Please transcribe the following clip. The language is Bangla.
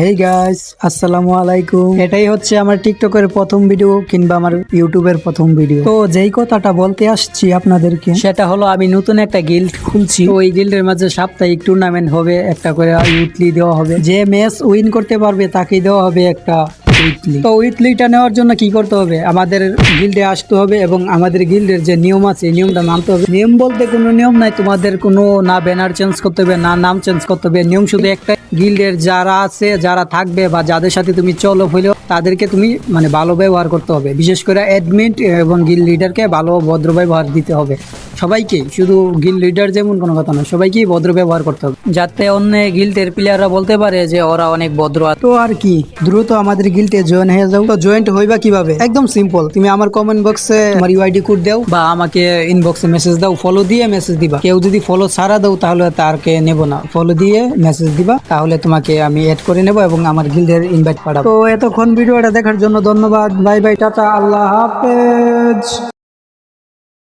হেই গাইস আসসালামু আলাইকুম। এটাই হচ্ছে আমার টিকটকের প্রথম ভিডিও কিংবা আমার ইউটিউবের প্রথম ভিডিও তো যেই কথাটা বলতে আসছি আপনাদেরকে, সেটা হলো আমি নতুন একটা গিল্ড খুলছি। ওই গিল্ডের মাঝে সাপ্তাহিক টুর্নামেন্ট হবে, একটা করে উইকলি দেওয়া হবে। যে ম্যাচ উইন করতে পারবে, তাকেই দেওয়া হবে একটা তো উইকলিটা নেওয়ার জন্য কি করতে হবে? আমাদের গিল্ডে আসতে হবে এবং আমাদের গিল্ডের যে নিয়ম আছে নিয়মটা মানতে হবে। নিয়ম বলতে কোনো নিয়ম নাই, তোমাদের কোনো না ব্যানার চেঞ্জ করতে হবে, না নাম চেঞ্জ করতে হবে। নিয়ম শুধু একটা গিল্ডের যারা আছে, যারা থাকবে বা যাদের সাথে তুমি চলো হইলেও তাদেরকে তুমি মানে ভালো ব্যবহার করতে হবে। বিশেষ করে অ্যাডমিন এবং গিল লিডারকে ভালো, ভদ্র ব্যবহার দিতে হবে। সবাইকে শুধু গিল লিডার যেমন কোনো কথা না সবাইকেই ভদ্র ব্যবহার করতে হবে। যাতে অন্য গিল্ডের প্লেয়াররা বলতে পারে যে ওরা অনেক ভদ্র আছে। তো আর কি দ্রুত আমাদের গিল্ডে জয়েন হয়ে যাও। তো জয়েন্ট হইবা কীভাবে? একদম সিম্পল তুমি আমার কমেন্ট বক্সে আমার ইউআইডি কোড দাও বা আমাকে ইনবক্সে মেসেজ দাও ফলো দিয়ে মেসেজ দিবা। কেউ যদি ফলো ছাড়া দাও তাহলে তারকে নেব না। ফলো দিয়ে মেসেজ দিবা তাহলে তোমাকে আমি অ্যাড করে নেব এবং আমার গিল্ডের ইনভাইট পাঠাবো। তো এতক্ষণ ভিডিওটা দেখার জন্য ধন্যবাদ। বাই বাই টাটা আল্লাহ হাফেজ।